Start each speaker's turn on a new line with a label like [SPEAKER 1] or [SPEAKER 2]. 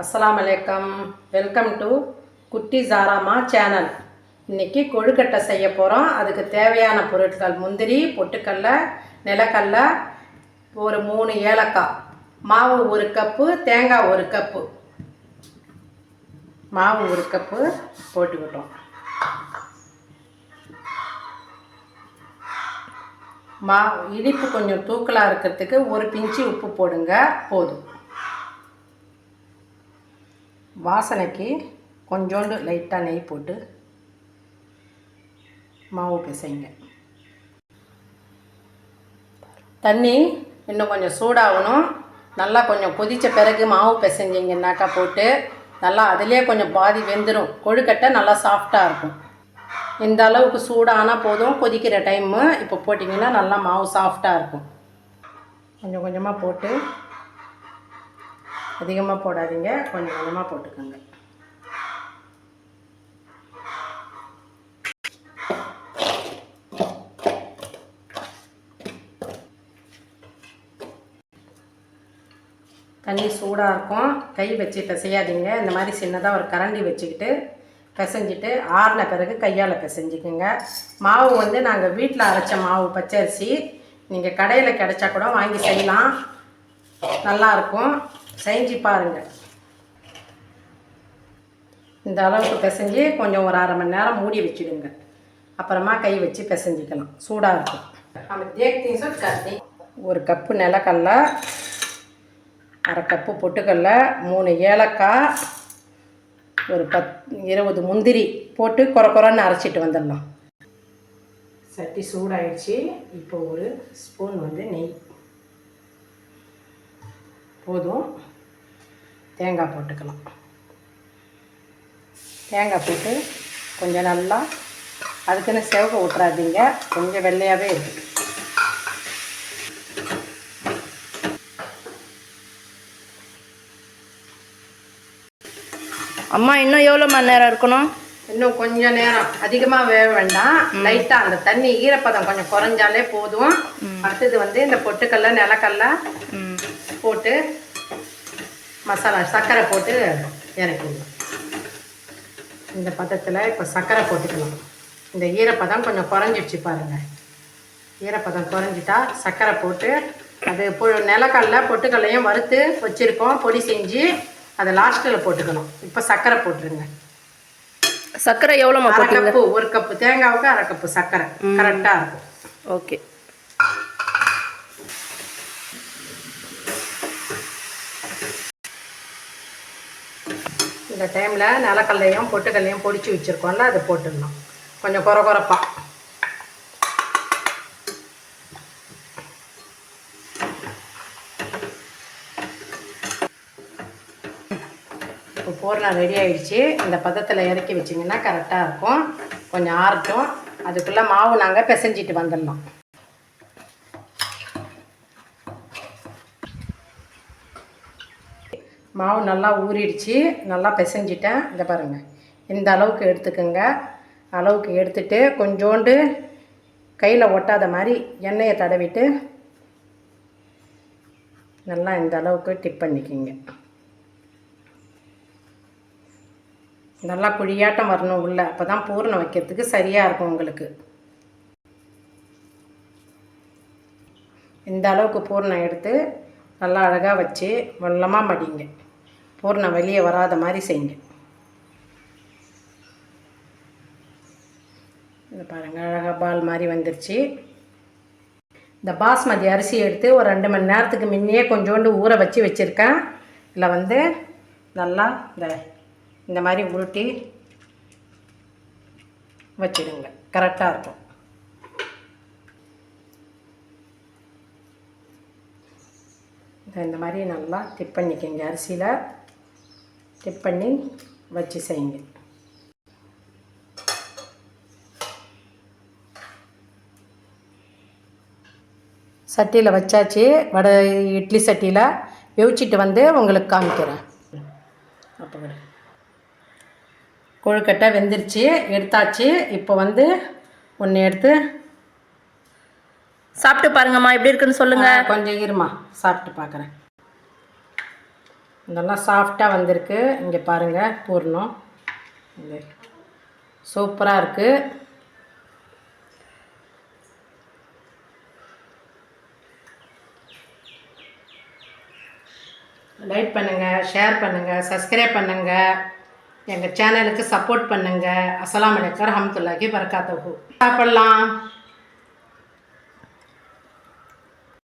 [SPEAKER 1] அஸ்லாம் அலைக்கம். Welcome to குட்டி ஜாராமா channel. இன்னைக்கு கொழுக்கட்டை செய்ய போகிறோம் அதுக்கு தேவையான பொருட்கள் முந்திரி பொட்டுக்கடலை நிலக்கடலை ஒரு மூணு ஏலக்காய். மாவு ஒரு கப்பு தேங்காய் ஒரு கப்பு. மாவு ஒரு கப்பு போட்டுக்கிட்டோம் மா இனிப்பு கொஞ்சம் தூக்கலாக இருக்கிறதுக்கு ஒரு பிஞ்சு உப்பு போடுங்க. போதும். வாசனைக்கு கொஞ்சோண்டு லைட்டாக நெய் போட்டு மாவு பிசைங்க. தண்ணி இன்னும் கொஞ்சம் சூடாகணும். நல்லா கொஞ்சம் கொதித்த பிறகு மாவு பிசைஞ்சிங்கன்னாக்கா போட்டு நல்லா அதிலே கொஞ்சம் பாதி வெந்துடும் கொழுக்கட்டை நல்லா சாஃப்டாக இருக்கும். இந்த அளவுக்கு சூடானால் போதும். கொதிக்கிற டைமு இப்போ போட்டிங்கன்னா நல்லா மாவு சாஃப்டாக இருக்கும். கொஞ்சம் கொஞ்சமாக போட்டு அதிகமாக போடாதீங்க. கொஞ்சம் கொஞ்சமாக போட்டுக்கோங்க. தண்ணி சூடாக இருக்கும். கை வச்சு பிசையாதீங்க. இந்த மாதிரி சின்னதாக ஒரு கரண்டி வச்சுக்கிட்டு பிசைஞ்சிட்டு ஆறின பிறகு கையால் பிசைஞ்சிக்கோங்க. மாவு வந்து நாங்கள் வீட்டில் அரைச்ச மாவு பச்சரிசி நீங்கள் கடையில் கிடச்சா கூட வாங்கி செய்யலாம். நல்லாயிருக்கும் செஞ்சு பாருங்கள் இந்த அளவுக்கு பிசைஞ்சு கொஞ்சம் ஒரு அரை மணி நேரம் மூடி வச்சுடுங்க. அப்புறமா கை வச்சு பிசைஞ்சிக்கலாம். சூடாக இருக்கும். நம்ம தேக்தி ஒரு கப்பு நிலக்கடல அரை கப்பு பொட்டுக்கடல மூணு ஏலக்காய் ஒரு பத் இருபது முந்திரி போட்டு குறை குறைன்னு அரைச்சிட்டு வந்துடலாம். சட்டி சூடாயிடுச்சு. இப்போ ஒரு ஸ்பூன் வந்து நெய். போதும். தேங்காய் போட்டுக்கலாம். தேங்காய் போட்டு கொஞ்சம் நல்லா அதுக்குன்னு செவக்க விட்றாதீங்க கொஞ்சம் வெள்ளையாகவே இருக்குது
[SPEAKER 2] அம்மா இன்னும் எவ்வளோ மணி நேரம் இருக்கணும்?
[SPEAKER 1] இன்னும் கொஞ்சம் நேரம். அதிகமாக வேக வேண்டாம். லைட்டாக அந்த தண்ணி ஈரப்பதம் கொஞ்சம் குறைஞ்சாலே போதும். அடுத்தது வந்து இந்த பொட்டுக்கல்ல நிலக்கல்ல போட்டு மசாலா சர்க்கரை போட்டு இறக்கிடலாம் இந்த பதத்தில் இப்போ சர்க்கரை போட்டுக்கலாம். இந்த ஈரப்பதம் கொஞ்சம் குறைஞ்சிடுச்சு பாருங்கள் ஈரப்பதம் குறைஞ்சிட்டா சர்க்கரை போட்டு அது பொ நிலக்கடல பொட்டுக்கல்லையும் வறுத்து வச்சுருக்கோம் பொடி செஞ்சு அதை லாஸ்ட்டில் போட்டுக்கணும். இப்போ சர்க்கரை போட்டுருங்க.
[SPEAKER 2] சர்க்கரை எவ்வளோம்மா
[SPEAKER 1] அரை கப்பு ஒரு கப்பு தேங்காவுக்கு அரை கப்பு சர்க்கரை. கரெக்டாக இருக்கும்.
[SPEAKER 2] ஓகே.
[SPEAKER 1] இந்த டைமில் நிலக்கல்லையும் பொட்டுக்கல்லையும் பொடிச்சு வச்சுருக்கோம்ல அதை போட்டுடணும். கொஞ்சம் குறை குறைப்பா இப்போ பூர்ணம் ரெடி ஆகிடுச்சு இந்த பதத்தில் இறக்கி வச்சிங்கன்னா கரெக்டாக இருக்கும். கொஞ்சம் ஆறட்டும். அதுக்குள்ளே மாவு நாங்கள் பிசைஞ்சிட்டு வந்துடலாம் மாவு நல்லா ஊறிடுச்சு நல்லா பிசைஞ்சிட்டேன். இதை பாருங்கள் இந்த அளவுக்கு எடுத்துக்கோங்க. அளவுக்கு எடுத்துட்டு கொஞ்சோண்டு கையில் ஒட்டாத மாதிரி எண்ணெயை தடவிட்டு நல்லா இந்த அளவுக்கு டிப் பண்ணிக்கிங்க. நல்லா குழியாட்டம் வரணும் உள்ள. அப்போ தான் பூரணம் வைக்கிறதுக்கு சரியாக இருக்கும் உங்களுக்கு. இந்த அளவுக்கு பூரணம் எடுத்து நல்லா அழகாக வச்சு வெள்ளமாக மடிங்க. பூரணம் வெளியே வராத மாதிரி செய்யுங்க. இதை பாருங்கள் அழகாக பால் மாதிரி வந்துருச்சு. இந்த பாஸ்மதி அரிசி எடுத்து ஒரு ரெண்டு மணி நேரத்துக்கு முன்னையே கொஞ்சோண்டு ஊற வச்சு வச்சுருக்கேன். இதில் வந்து நல்லா இந்த இந்த மாதிரி உருட்டி வச்சிடுங்க. கரெக்டாக இருக்கும். இந்த மாதிரி நல்லா டிப் பண்ணிக்கோங்க அரிசியில். டிப் பண்ணி வச்சு செய்யுங்க. சட்டியில் வச்சாச்சு. வடை இட்லி சட்டியில் வெவிச்சிட்டு வந்து உங்களுக்கு காமிக்கிறேன். அப்போ கொழுக்கட்டை வெந்துருச்சு. எடுத்தாச்சு. இப்போ வந்து ஒன்று எடுத்து
[SPEAKER 2] சாப்பிட்டு பாருங்கம்மா. எப்படி இருக்குன்னு
[SPEAKER 1] சொல்லுங்கள் கொஞ்சம் இருமா சாப்பிட்டு பார்க்குறேன் இதெல்லாம் சாஃப்டாக வந்திருக்கு. இங்கே பாருங்கள் பூர்ணம். சூப்பராக இருக்குது லைக் பண்ணுங்கள் ஷேர் பண்ணுங்கள் சப்ஸ்கிரைப் பண்ணுங்கள் எங்கள் சேனலுக்கு சப்போர்ட் பண்ணுங்கள் அஸ்லாம் வலைக்கம் ரஹமத்துல்லாஹி வரகாத்துஹு சாப்பிட்லாம்.